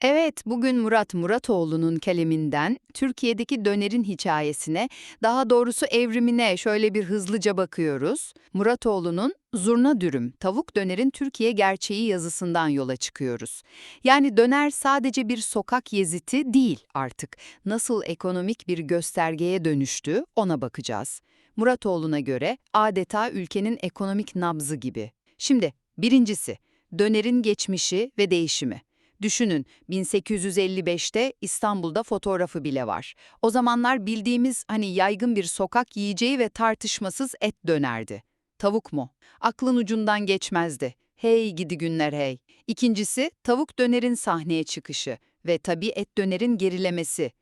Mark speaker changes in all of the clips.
Speaker 1: Evet, bugün Murat Muratoğlu'nun kaleminden Türkiye'deki dönerin hikayesine, daha doğrusu evrimine şöyle bir hızlıca bakıyoruz. Muratoğlu'nun Zurna Dürüm, Tavuk Döner'in Türkiye Gerçeği yazısından yola çıkıyoruz. Yani döner sadece bir sokak yeziti değil artık. Nasıl ekonomik bir göstergeye dönüştü ona bakacağız. Muratoğlu'na göre adeta ülkenin ekonomik nabzı gibi. Şimdi birincisi, dönerin geçmişi ve değişimi. Düşünün 1855'te İstanbul'da fotoğrafı bile var. O zamanlar bildiğimiz hani yaygın bir sokak yiyeceği ve tartışmasız et dönerdi. Tavuk mu? Aklın ucundan geçmezdi. Hey gidi günler hey. İkincisi tavuk dönerin sahneye çıkışı ve tabii et dönerin gerilemesi.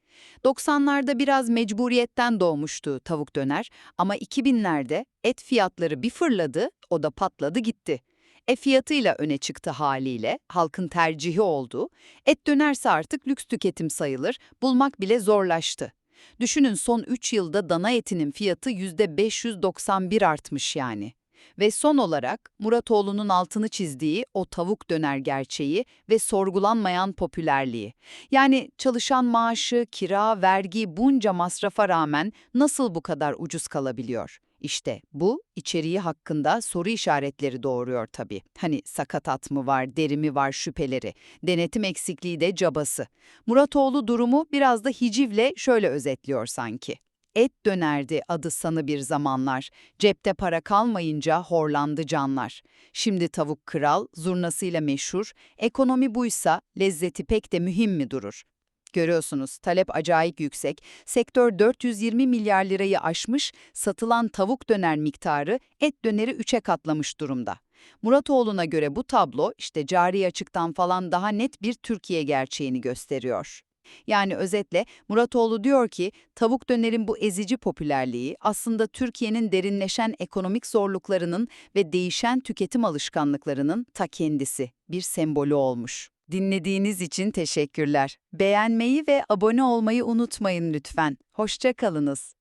Speaker 1: 90'larda biraz mecburiyetten doğmuştu tavuk döner ama 2000'lerde et fiyatları bir fırladı, o da patladı gitti. E fiyatıyla öne çıktı haliyle, halkın tercihi oldu. Et dönerse artık lüks tüketim sayılır, bulmak bile zorlaştı. Düşünün son 3 yılda dana etinin fiyatı %591 artmış yani. Ve son olarak Muratoğlu'nun altını çizdiği o tavuk döner gerçeği ve sorgulanmayan popülerliği. Yani çalışan maaşı, kira, vergi bunca masrafa rağmen nasıl bu kadar ucuz kalabiliyor? İşte bu içeriği hakkında soru işaretleri doğuruyor tabii. Hani sakatat mı var, deri mi var şüpheleri, denetim eksikliği de cabası. Muratoğlu durumu biraz da hicivle şöyle özetliyor sanki. Et dönerdi adı sanı bir zamanlar. Cepte para kalmayınca horlandı canlar. Şimdi tavuk kral, zurnasıyla meşhur. Ekonomi buysa lezzeti pek de mühim mi durur? Görüyorsunuz talep acayip yüksek. Sektör 420 milyar lirayı aşmış, satılan tavuk döner miktarı et döneri 3'e katlamış durumda. Muratoğlu'na göre bu tablo işte cari açıktan falan daha net bir Türkiye gerçeğini gösteriyor. Yani özetle Muratoğlu diyor ki tavuk dönerin bu ezici popülerliği aslında Türkiye'nin derinleşen ekonomik zorluklarının ve değişen tüketim alışkanlıklarının ta kendisi, bir sembolü olmuş. Dinlediğiniz için teşekkürler. Beğenmeyi ve abone olmayı unutmayın lütfen. Hoşça kalınız.